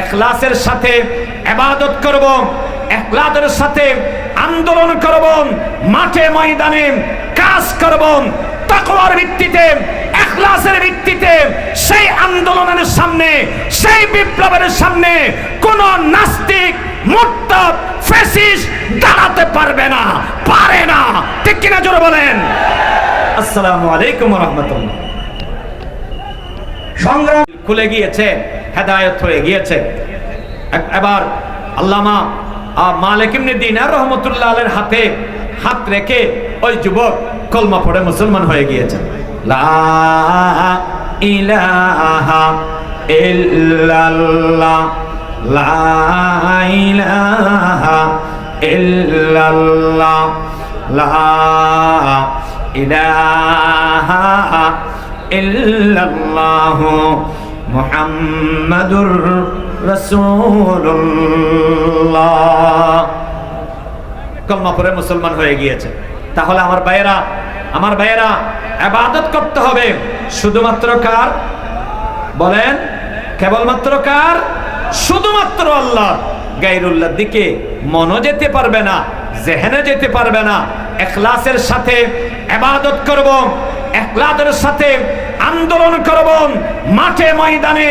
এখলাসের সাথে এবাদত করব এখলাসের সাথে আন্দোলন করব, মাঠে ময়দানে কাজ করব। তাকওয়ার ভিত্তিতে এখলাসের ভিত্তিতে সেই আন্দোলনের সামনে, সেই বিপ্লবের সামনে কোন নাস্তিক, মুরতাদ ফেসিস দাঁড়াতে পারবে না, পারে না। ঠিক কিনা জোরে বলেন? আসসালামু আলাইকুম রহমতুল্লাহ। সংগ্রাম খুলে গিয়েছে। হেদায়ত হয়ে গিয়েছে। এবার আল্লামা মালিক ইবনে দিনার রহমতুল্লাহ আলের হাতে হাত রেখে ওই যুবক কলমা পড়ে মুসলমান হয়ে গিয়েছে। লা লা ইলাহা লা ইলাহা মুহাম্মাদুর রাসূলুল্লাহ। কলমা পড়ে মুসলমান হয়ে গিয়েছে। তাহলে আমার ভাইয়েরা আমার ভাইয়েরা ইবাদত করতে হবে। শুধুমাত্র কার? বলেন, কেবলমাত্র কার? শুধুমাত্র আল্লাহ। গাইরুল্লাহর দিকে মনও যেতে পারবে না জেহেনে যেতে পারবে না। এখলাসের সাথে ইবাদত করব। এখলাসের সাথে আন্দোলন করব মাঠে ময়দানে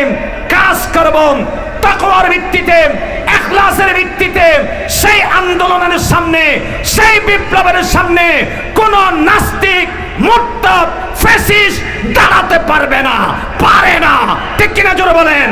কাজ করব তাকওয়ার ভিত্তিতে, এখলাসের ভিত্তিতে সেই আন্দোলনের সামনে, সেই বিপ্লবের সামনে কোন নাস্তিক, মুরতাদ ফেসিস দাঁড়াতে পারবে না, পারে না। ঠিক কিনা জোরে বলেন?